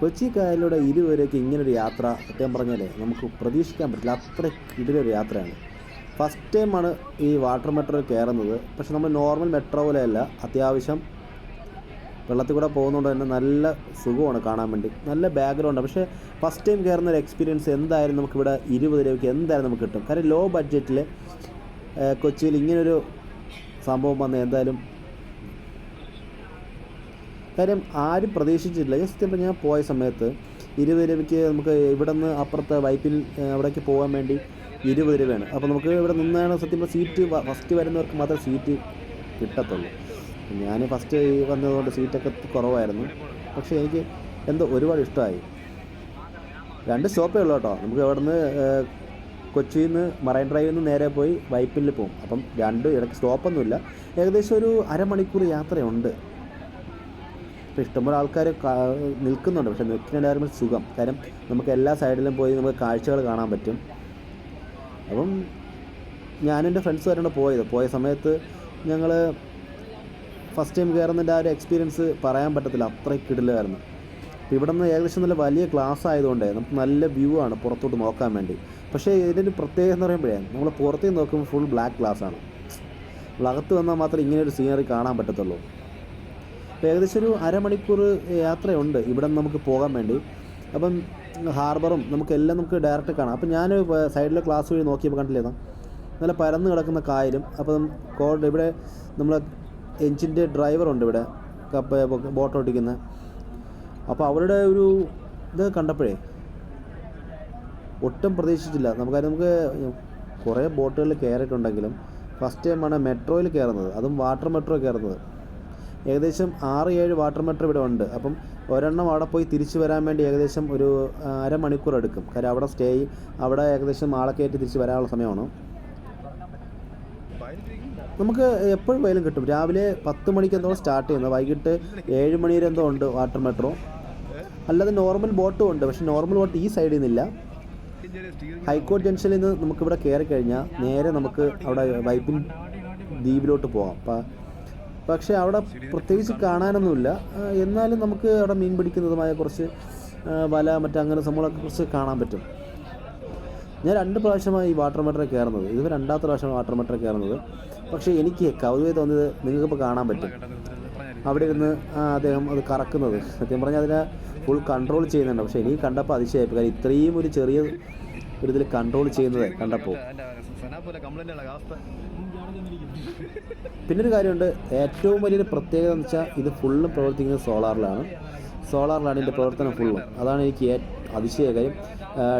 കൊച്ചി കായലിലൂടെ ഇരുവരേക്ക് ഇങ്ങനൊരു യാത്ര സത്യം പറഞ്ഞാലേ നമുക്ക് പ്രതീക്ഷിക്കാൻ പറ്റില്ല. അത്ര കിടിലൊരു യാത്രയാണ്. ഫസ്റ്റ് ടൈമാണ് ഈ വാട്ടർ മെട്രോ കയറുന്നത്. പക്ഷെ നമ്മൾ നോർമൽ മെട്രോ പോലെയല്ല. അത്യാവശ്യം വെള്ളത്തിൽ കൂടെ പോകുന്നതുകൊണ്ട് തന്നെ നല്ല സുഖമാണ് കാണാൻ വേണ്ടി. നല്ല ബാക്ക്ഗ്രൗണ്ട് പക്ഷേ ഫസ്റ്റ് ടൈം കയറുന്ന ഒരു എക്സ്പീരിയൻസ് എന്തായാലും നമുക്കിവിടെ ഇരുപത് രൂപയ്ക്ക് എന്തായാലും നമുക്ക് കിട്ടും. കാര്യം ലോ ബഡ്ജറ്റിൽ കൊച്ചിയിൽ ഇങ്ങനൊരു സംഭവം വന്ന് എന്തായാലും കാര്യം ആരും പ്രതീക്ഷിച്ചിട്ടില്ല. ജസ്റ്റ് ഇപ്പം ഞാൻ പോയ സമയത്ത് ഇരുപത് രൂപയ്ക്ക് നമുക്ക് ഇവിടെ നിന്ന് അപ്പുറത്തെ വൈപ്പിൽ അവിടേക്ക് പോകാൻ വേണ്ടി ഇരുപത് രൂപയാണ്. അപ്പോൾ നമുക്ക് ഇവിടെ നിന്നാണ് സത്യം സീറ്റ് ഫസ്റ്റ് വരുന്നവർക്ക് മാത്രമേ സീറ്റ് കിട്ടത്തുള്ളൂ. ഞാൻ ഫസ്റ്റ് വന്നതുകൊണ്ട് സീറ്റൊക്കെ കുറവായിരുന്നു. പക്ഷേ എനിക്ക് എന്തോ ഒരുപാട് ഇഷ്ടമായി. രണ്ട് സ്റ്റോപ്പേ ഉള്ളൂ കേട്ടോ. നമുക്ക് അവിടെ നിന്ന് കൊച്ചിയിൽ നിന്ന് മറൈൻ ഡ്രൈവിൽ നിന്ന് നേരെ പോയി വൈപ്പിൽ പോകും അപ്പം രണ്ട് ഇടയ്ക്ക് സ്റ്റോപ്പൊന്നുമില്ല ഏകദേശം ഒരു അരമണിക്കൂർ യാത്രയുണ്ട്. ഇപ്പോൾ ഇഷ്ടംപോലെ ആൾക്കാർ നിൽക്കുന്നുണ്ട്. പക്ഷേ നിൽക്കുന്നതിലായിരുന്നു സുഖം. കാരണം നമുക്ക് എല്ലാ സൈഡിലും പോയി നമുക്ക് കാഴ്ചകൾ കാണാൻ പറ്റും. അപ്പം ഞാനും ഫ്രണ്ട്സ് ഫ്രണ്ട്സുമാരാണ് പോയത്. പോയ സമയത്ത് ഞങ്ങൾ ഫസ്റ്റ് ടൈം കയറുന്നതിന്റെ ആ ഒരു എക്സ്പീരിയൻസ് പറയാൻ പറ്റത്തില്ല. അത്രയ്ക്ക് കിടിലായിരുന്നു അപ്പോൾ ഇവിടെ നിന്ന് ഏകദേശം നല്ല വലിയ ക്ലാസ് ആയതുകൊണ്ട് നമുക്ക് നല്ല വ്യൂ ആണ് പുറത്തോട്ട് നോക്കാൻ വേണ്ടി. പക്ഷേ ഇതിന്റെ ഒരു പ്രത്യേകത എന്ന് പറയുമ്പോഴേ നമ്മൾ പുറത്തേക്ക് നോക്കുമ്പോൾ ഫുൾ ബ്ലാക്ക് ക്ലാസ് ആണ്. അകത്ത് വന്നാൽ മാത്രമേ ഇങ്ങനെ ഒരു സീനറി കാണാൻ പറ്റത്തുള്ളൂ. ഏകദേശം ഒരു അരമണിക്കൂർ യാത്രയുണ്ട് ഇവിടെ നിന്ന് നമുക്ക് പോകാൻ വേണ്ടി. അപ്പം ഹാർബറും നമുക്കെല്ലാം നമുക്ക് ഡയറക്റ്റ് കാണാം. അപ്പം ഞാൻ സൈഡിലെ ക്ലാസ് വഴി നോക്കിയപ്പോൾ കണ്ടില്ലേ നല്ല പരന്ന് കിടക്കുന്ന കായലും അപ്പം കോഡ് ഇവിടെ നമ്മൾ എഞ്ചിന്റെ ഡ്രൈവറുണ്ട് ഇവിടെ കപ്പ ബോട്ട് ഓടിക്കുന്ന. അപ്പോൾ അവരുടെ ഒരു ഇത് കണ്ടപ്പോഴേ ഒട്ടും പ്രതീക്ഷിച്ചില്ല. നമുക്ക് നമുക്ക് കുറേ ബോട്ടുകളിൽ കയറിയിട്ടുണ്ടെങ്കിലും ഫസ്റ്റ് ടൈമാണ് മെട്രോയിൽ കയറുന്നത്. അതും വാട്ടർ മെട്രോ കയറുന്നത്. ഏകദേശം ആറ് ഏഴ് വാട്ടർ മീറ്റർ ഇവിടെ ഉണ്ട്. അപ്പം ഒരെണ്ണം അവിടെ പോയി തിരിച്ചു വരാൻ വേണ്ടി ഏകദേശം ഒരു അരമണിക്കൂർ എടുക്കും. കാര്യം അവിടെ സ്റ്റേ അവിടെ ഏകദേശം ആളെ കയറ്റി തിരിച്ച് വരാനുള്ള സമയമാണ്? നമുക്ക് എപ്പോഴും വയലും കിട്ടും. രാവിലെ പത്ത് മണിക്ക് എന്തോ സ്റ്റാർട്ട് ചെയ്യുന്നത് വൈകിട്ട് ഏഴ് മണി വരെ എന്തോ ഉണ്ട് വാട്ടർ മെട്രോ അല്ലാതെ നോർമൽ ബോട്ടും ഉണ്ട്. പക്ഷെ നോർമൽ ബോട്ട് ഈ സൈഡിൽ നിന്നില്ല. ഹൈക്കോർട്ട് ജംഗ്ഷനിൽ നിന്ന് നമുക്കിവിടെ കയറി കഴിഞ്ഞാൽ നേരെ നമുക്ക് അവിടെ വൈപ്പിൻ ദ്വീപിലോട്ട് പോകാം പ- പക്ഷേ അവിടെ പ്രത്യേകിച്ച് കാണാനൊന്നുമില്ല. എന്നാലും നമുക്ക് അവിടെ മീൻ പിടിക്കുന്നതുമായ കുറച്ച് വല മറ്റങ്ങനെ സംഭവങ്ങളൊക്കെ കുറച്ച് കാണാൻ പറ്റും. ഞാൻ രണ്ട് പ്രാവശ്യമായി ഈ വാട്ടർ മെട്രോ കയറുന്നത്. ഇത് രണ്ടാമത്തെ പ്രാവശ്യമാണ് വാട്ടർ മെട്രോ കയറുന്നത്. പക്ഷേ എനിക്ക് കൗതുകം തോന്നിയത് നിങ്ങൾക്കിപ്പോൾ കാണാൻ പറ്റും. അവിടെ ഇരുന്ന് അദ്ദേഹം അത് കറക്കുന്നത്. സത്യം പറഞ്ഞാൽ അതിനെ ഫുൾ കൺട്രോൾ ചെയ്യുന്നുണ്ട്. പക്ഷേ എനിക്ക് കണ്ടപ്പോൾ അതിശയായി കാര്യം ഇത്രയും ഒരു ചെറിയ ഒരു ഇതിൽ കൺട്രോൾ ചെയ്യുന്നത് കണ്ടപ്പോൾ. പിന്നെ ഒരു കാര്യമുണ്ട് ഏറ്റവും വലിയൊരു പ്രത്യേകത എന്ന് വെച്ചാൽ ഇത് ഫുള്ളും പ്രവർത്തിക്കുന്നത് സോളാറിലാണ്. സോളാറിലാണ് ഇതിന്റെ പ്രവർത്തനം ഫുള്ളും അതാണ് എനിക്ക് അതിശയകാര്യം അതിശയ കാര്യം.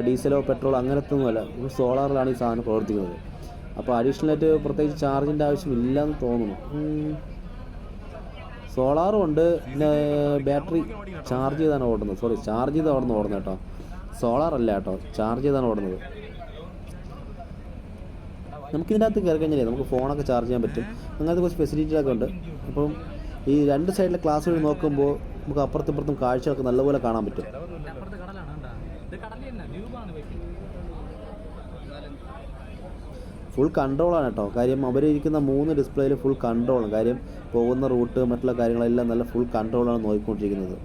ഡീസലോ പെട്രോളോ അങ്ങനത്തെ ഒന്നുമല്ല സോളാറിലാണ് ഈ സാധനം പ്രവർത്തിക്കുന്നത്. അപ്പോൾ അഡീഷണലായിട്ട് പ്രത്യേകിച്ച് ചാർജിന്റെ ആവശ്യമില്ല എന്ന് തോന്നുന്നു. സോളാറും ഉണ്ട്. പിന്നെ ബാറ്ററി ചാർജ് ചെയ്താണ് ഓടുന്നത്. സോറി ചാർജ് ചെയ്താണ് ഓടുന്നത് ഓടുന്നത് കേട്ടോ. സോളാർ അല്ല കേട്ടോ ചാർജ് ചെയ്താണ് ഓടുന്നത്. നമുക്കിതിന്റെ ഇതിനകത്ത് കയറി കഴിഞ്ഞാലേ നമുക്ക് ഫോണൊക്കെ ചാർജ് ചെയ്യാൻ പറ്റും. അങ്ങനത്തെ കുറച്ച് ഫെസിലിറ്റികളൊക്കെ ഉണ്ട്. അപ്പം ഈ രണ്ട് സൈഡിലെ ക്ലാസ് വഴി നോക്കുമ്പോൾ നമുക്ക് അപ്പുറത്തും ഇപ്പുറത്തും കാഴ്ചകളൊക്കെ നല്ലപോലെ കാണാൻ പറ്റും. ഫുൾ കൺട്രോളാണ് കേട്ടോ. കാര്യം അവരിരിക്കുന്ന മൂന്ന് ഡിസ്പ്ലേയിൽ ഫുൾ കൺട്രോളാണ് കാര്യം പോകുന്ന റൂട്ട് മറ്റുള്ള കാര്യങ്ങളെല്ലാം നല്ല ഫുൾ കൺട്രോളാണ് നോക്കിക്കൊണ്ടിരിക്കുന്നത്.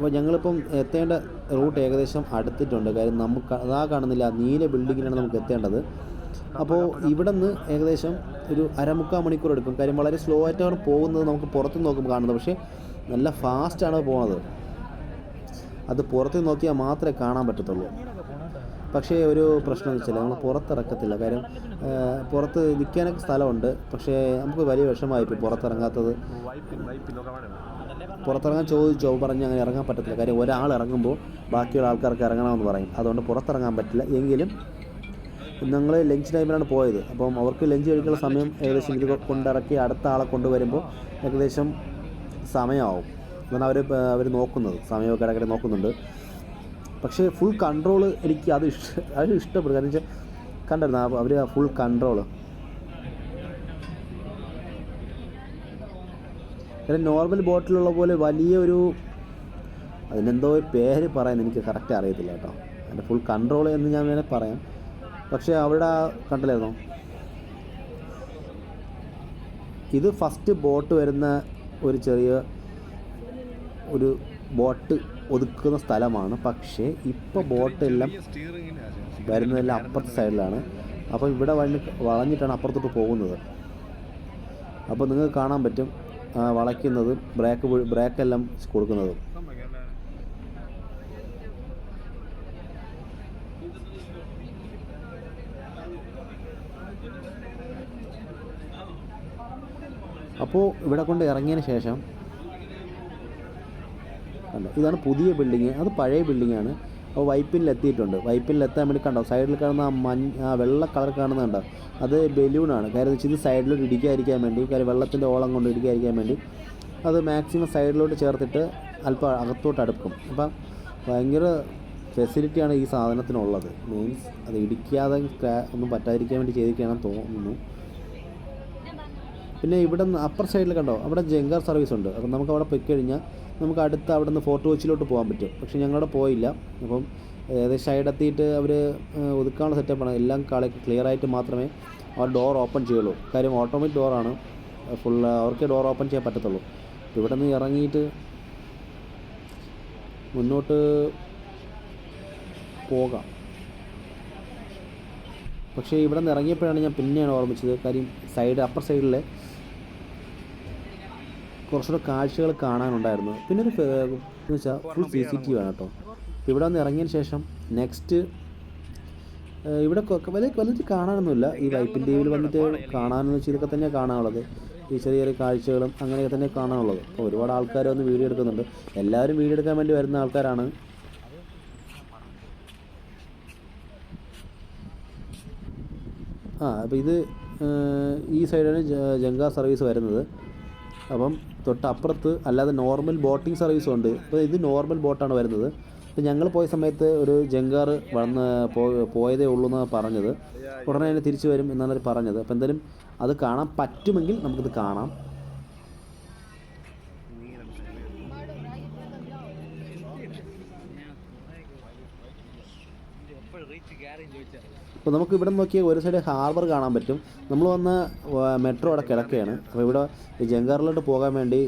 അപ്പോൾ ഞങ്ങളിപ്പം എത്തേണ്ട റൂട്ട് ഏകദേശം അടുത്തിട്ടുണ്ട്. കാര്യം നമുക്ക് അതാ കാണുന്നില്ല. നീല ബിൽഡിങ്ങിലാണ് നമുക്ക് എത്തേണ്ടത്. അപ്പോൾ ഇവിടെ നിന്ന് ഏകദേശം ഒരു അരമുക്കാൽ മണിക്കൂർ എടുക്കും. കാര്യം വളരെ സ്ലോ ആയിട്ടാണ് പോകുന്നത് നമുക്ക് പുറത്ത് നോക്കുമ്പോൾ കാണുന്നത്. പക്ഷേ നല്ല ഫാസ്റ്റാണ് പോകുന്നത് അത് പുറത്ത് നോക്കിയാൽ മാത്രമേ കാണാൻ പറ്റത്തുള്ളൂ. പക്ഷേ ഒരു പ്രശ്നം എന്ന് വെച്ചാൽ നമ്മൾ പുറത്തിറക്കത്തില്ല. കാര്യം പുറത്ത് നിൽക്കാനൊക്കെ സ്ഥലമുണ്ട്. പക്ഷേ നമുക്ക് വലിയ വിഷമമായിപ്പോയി പുറത്തിറങ്ങാത്തത്. പുറത്തിറങ്ങാൻ ചോദിച്ചോ പറഞ്ഞ് അങ്ങനെ ഇറങ്ങാൻ പറ്റത്തില്ല. കാര്യം ഒരാൾ ഇറങ്ങുമ്പോൾ ബാക്കിയുള്ള ആൾക്കാർക്ക് ഇറങ്ങണമെന്ന് പറയും. അതുകൊണ്ട് പുറത്തിറങ്ങാൻ പറ്റില്ല. എങ്കിലും ഞങ്ങൾ ലഞ്ച് ടൈമിലാണ് പോയത്. അപ്പം അവർക്ക് ലഞ്ച് കഴിക്കാനുള്ള സമയം ഏകദേശം ഇത് കൊണ്ടിറക്കി അടുത്ത ആളെ കൊണ്ടുവരുമ്പോൾ ഏകദേശം സമയമാവും. അതാണ് അവർ അവർ നോക്കുന്നത്. സമയമൊക്കെ ഇടയ്ക്കിടെ നോക്കുന്നുണ്ട്. പക്ഷേ ഫുൾ കൺട്രോൾ എനിക്ക് അത് ഇഷ്ട അത് ഇഷ്ടപ്പെടും. കാരണം വെച്ചാൽ കണ്ടായിരുന്നു അവർ ഫുൾ കൺട്രോൾ കാരണം നോർമൽ ബോട്ടിലുള്ള പോലെ വലിയ ഒരു അതിനെന്തോ പേര് പറയാൻ എനിക്ക് കറക്റ്റ് അറിയത്തില്ല കേട്ടോ. അതിന്റെ ഫുൾ കൺട്രോൾ എന്ന് ഞാൻ വേണേൽ പറയാം. പക്ഷേ അവിടെ കണ്ടില്ലായിരുന്നോ? ഇത് ഫസ്റ്റ് ബോട്ട് വരുന്ന ഒരു ചെറിയ ഒരു ബോട്ട് ഒതുക്കുന്ന സ്ഥലമാണ്. പക്ഷേ ഇപ്പോൾ ബോട്ടെല്ലാം വരുന്നതെല്ലാം അപ്പുറത്തെ സൈഡിലാണ്. അപ്പോൾ ഇവിടെ വഴി വളഞ്ഞിട്ടാണ് അപ്പുറത്തോട്ട് പോകുന്നത്. അപ്പോൾ നിങ്ങൾക്ക് കാണാൻ പറ്റും വളയ്ക്കുന്നതും ബ്രേക്ക് ബ്രേക്കെല്ലാം കൊടുക്കുന്നത്. അപ്പോൾ ഇവിടെ കൊണ്ട് ഇറങ്ങിയതിന് ശേഷം ഇതാണ് പുതിയ ബിൽഡിങ് അത് പഴയ ബിൽഡിംഗ് ആണ്. അപ്പോൾ വൈപ്പിനിലെത്തിയിട്ടുണ്ട്. വൈപ്പിനിലെത്താൻ വേണ്ടി കണ്ടോ? സൈഡിൽ കാണുന്ന ആ മഞ്ഞ ആ വെള്ള കളർ കാണുന്നുണ്ടോ അത് ബലൂണാണ് കാര്യം വെച്ചാൽ ഇത് സൈഡിലോട്ട് ഇടിക്കാതിരിക്കാൻ വേണ്ടി കാര്യം വെള്ളത്തിന്റെ ഓളം കൊണ്ട് ഇടിക്കാതിരിക്കാൻ വേണ്ടി അത് മാക്സിമം സൈഡിലോട്ട് ചേർത്തിട്ട് അല്പം അകത്തോട്ട് അടുക്കും. അപ്പം ഭയങ്കര ഫെസിലിറ്റിയാണ് ഈ സാധനത്തിനുള്ളത്. മീൻസ് അത് ഇടിക്കാതെ ഒന്നും പറ്റാതിരിക്കാൻ വേണ്ടി ചെയ്തിരിക്കുകയാണെന്ന് തോന്നുന്നു. പിന്നെ ഇവിടെ അപ്പർ സൈഡിൽ കണ്ടോ? അവിടെ ജങ്കാർ സർവീസ് ഉണ്ട്. അപ്പം നമുക്ക് അവിടെ പോയി കഴിഞ്ഞാൽ നമുക്ക് അടുത്ത് അവിടെ നിന്ന് ഫോർട്ട് കൊച്ചിയിലോട്ട് പോകാൻ പറ്റും. പക്ഷെ ഞങ്ങളവിടെ പോയില്ല. അപ്പം ഏകദേശം സൈഡ് എത്തിയിട്ട് അവർ ഒതുക്കാനുള്ള സെറ്റപ്പാണ് എല്ലാം കളി ക്ലിയർ ആയിട്ട് മാത്രമേ അവർ ഡോർ ഓപ്പൺ ചെയ്യുള്ളൂ. കാര്യം ഓട്ടോമാറ്റിക് ഡോറാണ് ഫുൾ അവർക്ക് ഡോർ ഓപ്പൺ ചെയ്യാൻ പറ്റത്തുള്ളൂ. ഇവിടെ നിന്ന് ഇറങ്ങിയിട്ട് മുന്നോട്ട് പോകാം. പക്ഷേ ഇവിടെ നിന്ന് ഇറങ്ങിയപ്പോഴാണ് ഞാൻ പിന്നെയാണ് ഓർമ്മിച്ചത്. കാര്യം സൈഡ് അപ്പർ സൈഡിലെ കുറച്ചുകൂടെ കാഴ്ചകൾ കാണാനുണ്ടായിരുന്നു. പിന്നെ ഒരു എന്ന് വെച്ചാൽ full C C T V ആണ് കേട്ടോ ഇവിടെ വന്ന് ഇറങ്ങിയതിന് ശേഷം നെക്സ്റ്റ് ഇവിടെ വലിയ വലിയ കാണാനൊന്നുമില്ല. ഈ വൈപ്പിൻ ടി വിയിൽ വന്നിട്ട് കാണാനെന്ന് വെച്ചാൽ ഇതൊക്കെ തന്നെയാണ് കാണാനുള്ളത്. ഈ ചെറിയ ചെറിയ കാഴ്ചകളും അങ്ങനെയൊക്കെ തന്നെ കാണാനുള്ളത്. അപ്പോൾ ഒരുപാട് ആൾക്കാർ വന്ന് വീഡിയോ എടുക്കുന്നുണ്ട്. എല്ലാവരും വീഡിയോ എടുക്കാൻ വേണ്ടി വരുന്ന ആൾക്കാരാണ്. ആ അപ്പോൾ ഇത് ഈ സൈഡാണ് ജംഗ സർവീസ് വരുന്നത്. അപ്പം തൊട്ടപ്പുറത്ത് അല്ലാതെ നോർമൽ ബോട്ടിംഗ് സർവീസും ഉണ്ട്. അപ്പോൾ ഇത് നോർമൽ ബോട്ടാണ് വരുന്നത്. അപ്പോൾ ഞങ്ങൾ പോയ സമയത്ത് ഒരു ജങ്കാർ വന്ന് പോയതേ ഉള്ളൂ എന്നാണ് പറഞ്ഞത്. ഉടനെ തന്നെ തിരിച്ചു വരും എന്നാണ് അവർ പറഞ്ഞത്. അപ്പോൾ എന്തായാലും അത് കാണാൻ പറ്റുമെങ്കിൽ നമുക്കിത് കാണാം. അപ്പോൾ നമുക്ക് ഇവിടെ നോക്കിയാൽ ഒരു സൈഡ് ഹാർബർ കാണാൻ പറ്റും. നമ്മൾ വന്ന മെട്രോ അവിടെ കിടക്കുകയാണ്. അപ്പോൾ ഇവിടെ ജങ്കാറിലോട്ട് പോകാൻ വേണ്ടി